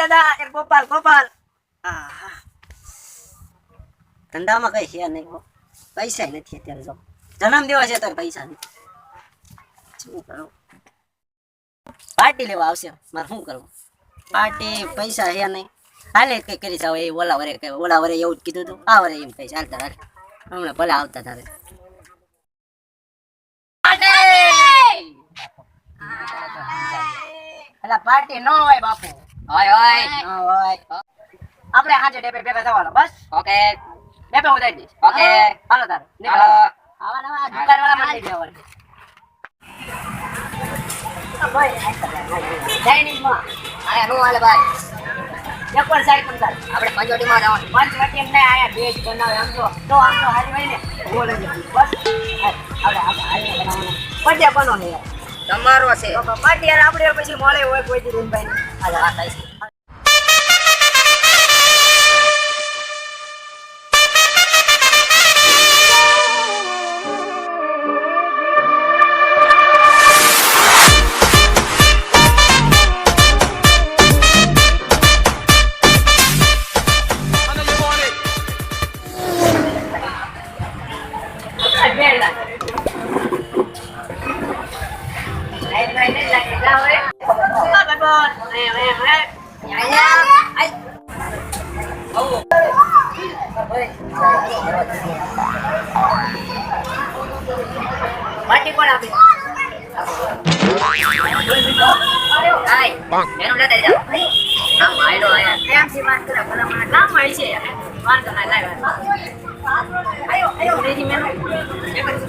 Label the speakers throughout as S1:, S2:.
S1: દાદા એક ગોપાલ ગોપાલ. ધંધામાં કઈ છે નહીં. પૈસા નથી અત્યારે જો. જન્મ દિવસ છે ત્યારે પૈસા શું કરું? પાર્ટી લેવા આવશે. મારે શું કરવું? પાર્ટી પૈસા છે નહીં. હાલે કઈ કરી જાવ એ ઓલા વરે કઈ ઓલા વરે એવું જ કીધું હતું. આ વરે એમ કઈ ચાલતા રાખે હમણાં ભલે આવતા તારે. પાર્ટી ન હોય બાપુ.
S2: હોય હોય
S1: હોય આપણે હાજે ડેપે ભેગા થવાનો બસ?
S2: ઓકે.
S1: ડેપે ઉતારી દઈશ.
S2: ઓકે.
S1: હાલો તાર. નીકળો. આવા નવા દુકાન વાળા. માટે જવાનું ચાઇનીઝમાં
S2: આયા નું ભાઈ.
S1: એક વાર સાઈડ પર ચાલ
S2: આપણે જવાનું.
S1: પંચવટી એમ નહીં આયા બનાવે. આમ તો તો આમ તો હારી હોય ને બોલે. બસ. આપણે આપણે હારીને બનાવવાનું. પડ્યા બનો ને યાર.
S2: તમારો છે.
S1: પાર્ટી આપણે પછી મળે હોય કોઈ દી
S2: ભાઈ આ થાય છે.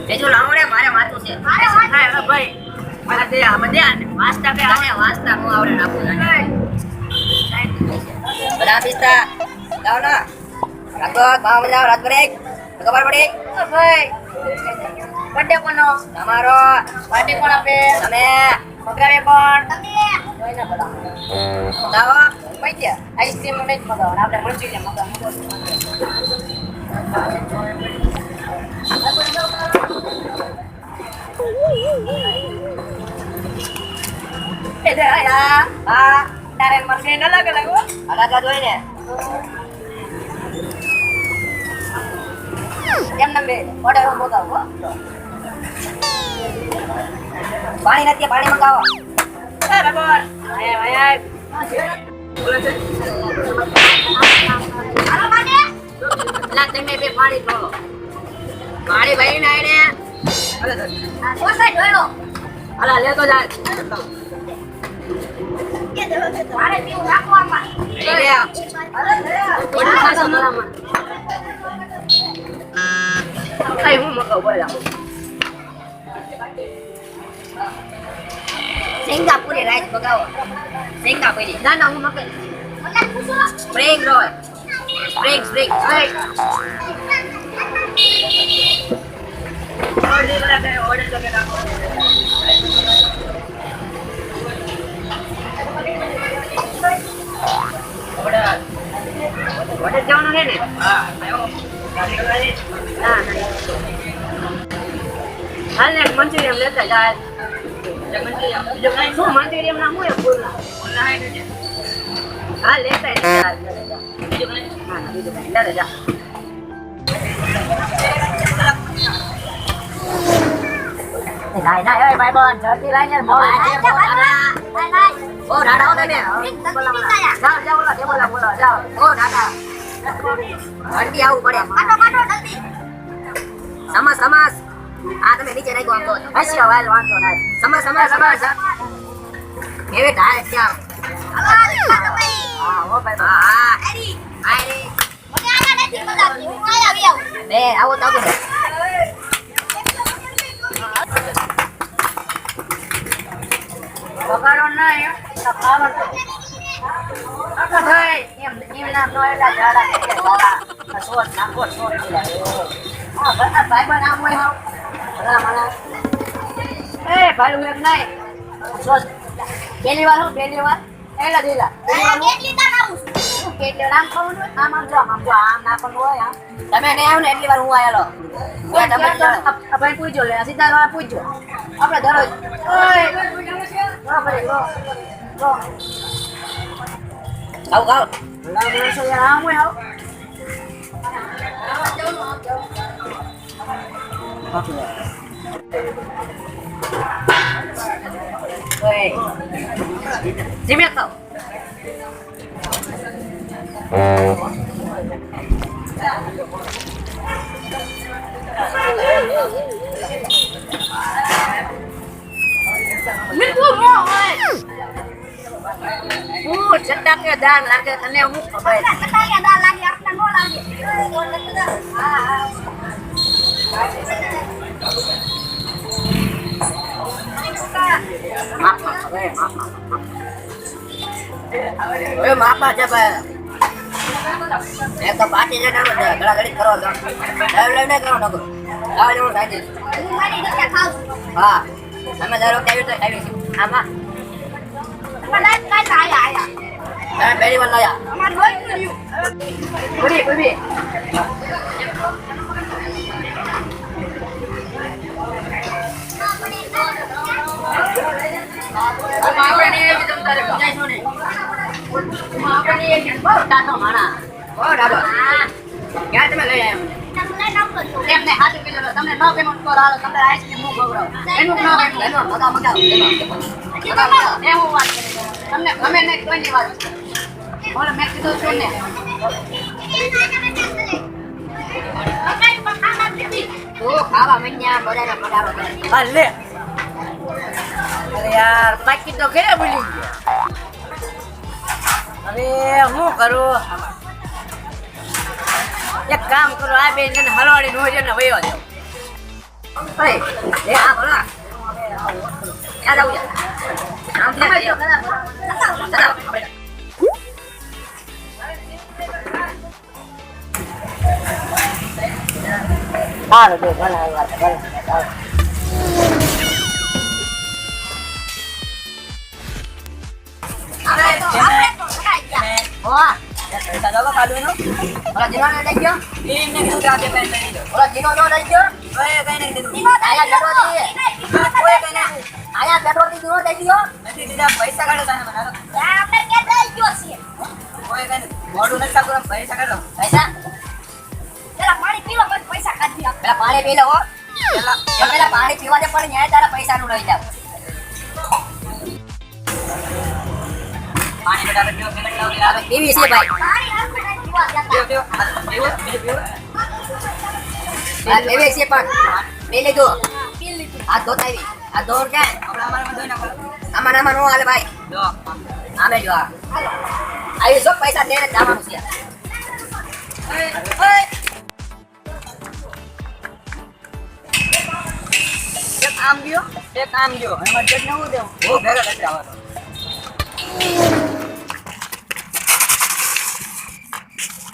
S2: બીજું પણ રે મારે વાંચવું છે.
S1: ભાઈ. મારા બધે આને વાસ્તા કે
S2: મને વાંચતા હું આવડે નાખું બધા પિસ્તા લાવો ના. રાત બ્રેક ખબર પડી?
S1: ભાઈ. બર્થડે કોનો
S2: તમારો
S1: પાર્ટી કોણ આપે,
S2: તમે
S1: પણ. કોણ
S2: બધા બતાવો
S1: પૈસા આઈસ્ક્રીમ મેચ મગાવવાનું. આપણે મંચુરિયન મગાવવાનું એ દે આયા તારે મને ન લાગે લાગો
S2: અલગ જ હોય ને.
S1: એમ ઓર્ડર મગાવો
S2: પાણી નથી પાણી મંગાવો.
S1: આયા
S2: તમે બે પાણી પીવો પાણી ભાઈ ના એને અલા લેતો લે.
S1: હું બોલા
S2: સિંગાપુરી રાઈસ મગાવો સિંગાપુરી
S1: ના ના હું મકાઈ
S2: spring roll spring spring
S1: order જવાનું છે ને હા ને મંચુરિયન લેતા જાય શું મંચુરિયન ના હું ફૂલ હા લેતા જા બીજું કઈ હા બીજું કઈ લેતા જા
S2: નાય નાય ઓય ભાઈ બોન જલ્દી લાઈને મોડું ઓ દાદા ઓ તમે જાઓ જાઓ ઓલા બોલા બોલા જાઓ ઓ દાદા જલ્દી આવવું પડે સમસ સમસ આ તમે નીચે નાખ્યો આમ તો હસ્યો વાલ વાંધો ના સમસ સમસ સમસ એવી ઢાળ ત્યાં હા ઓ ભાઈ હા હા આય રે બે આવો તો આવજો
S1: બગાડો નહીં તો ખાવાનું આખા ભાઈ એમ એમ નામ નો એટલા ઝાડા થઈ ગયા ઝાડા આ સોસ નાખો સોસ પીલા હા ભાઈ આ ભાઈ બન આમ હોય હાવ ભલા મને એ ભાઈ એમ નહીં. પહેલી વાર હું પહેલી વાર. એલા દેલા પહેલી વાર કેટલે આમ ખાવાનું આમ આમ જો આમ આમ ના પણ હોય આમ.
S2: તમે નહીં આવ્યો ને એટલી વાર હું
S1: ઓય, તમે તો આ- આ ભાઈ પૂછજો લે સીધા વાળા પૂછજો. આપણે દરરોજ ઓય.
S3: ખાવ ખાવ
S2: ભલા માણસો યાર આમ હોય આવ. ઓય જીમે ખાવ મીઠું ન હોય હું ચટાકે દાળ લાગે તને હું ખબર માપમાં ખબર માપમાં હવે છે ભાઈ. એક તો પાટી છે છે ઘડા ઘડી કરો ડ્રાઈવ લઈને કરો નકરો આવા જેવું થાય છે. હા તમે વખતે રીતે ખાવી છે. આમાં? પહેલી વાર લાયા? ઊભી ઊભી. આવી બહુ ટાટો માણા બહુ ડાબો ક્યાં તમે લઈ આવ્યા એમને હાથે કીધું તમને ન ગમ્યું તો લાલો તમને આઈસ્ક્રીમ હું ખવડાવું. એનું ન ગમ્યું એનો મગા મગા મગા મગા એ હું વાત કરી તમને ગમે નહીં કોઈની વાત બોલો મેં કીધું છું ને. તું ખાવા મંડ્યા બરાબર બરાબર લે. અરે યાર બાકી તો ઘરે ભૂલી ગયા. હવે હું કરું? એક કામ કરો, આ બે જણ હલવાડી નો ને વયો જાવ ઓય એ આ બોલા યાદ આવું આમ સમજ જો સારું બે ભલા વાત ભલા ઓવા પૈસા દો કાઢો એનો ઓલા જીનો ને લઈ ગયો એમને કીધું કે આજે પેન લઈ ગયો ઓલા જીનો નો લઈ ગયો ઓય કઈ નહીં કીધું આયા પેટ્રોલથી ઓય કઈ નહીં આયા પેટ્રોલથી જીનો લઈ ગયો નથી દીધા પૈસા કાઢો તાને બનાવો ઓય કઈ નહીં મોઢું નથી કાઢો પૈસા કાઢો પૈસા પેલા પાણી પેલા પેલા પાણી પીવા દે પણ ન્યાય તારા પૈસા નું લઈ જાવ પીવી છે ભાઈ. પીવે છે નો જો આવી જો પૈસા. એક આમ ગયો, એક આમ ગયો. એમાં જજ નવું દેવું? હું ભેગા નથી આવવાનો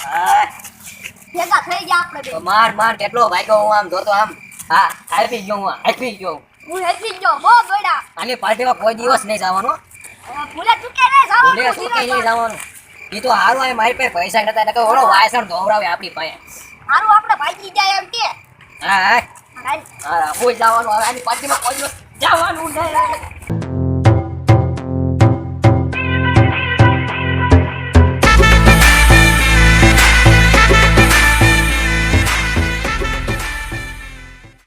S2: હા તો માર માર કેટલો ભાગ્યો હું આમ જોતો આમ. હા આપી ગયો હું આપી ગયો આની પાર્ટીમાં કોઈ દિવસ નહીં જવાનો ભૂલે ચૂકે નહીં જવાનું એ તો હારું આવે મારી પાસે પૈસા નતા નકર ઓળો વાયસણ ધોવરાવે આપણી પાસે. હા હા. હા કોઈ જવાનું આની પાર્ટીમાં કોઈ દિવસ જવાનું નહીં.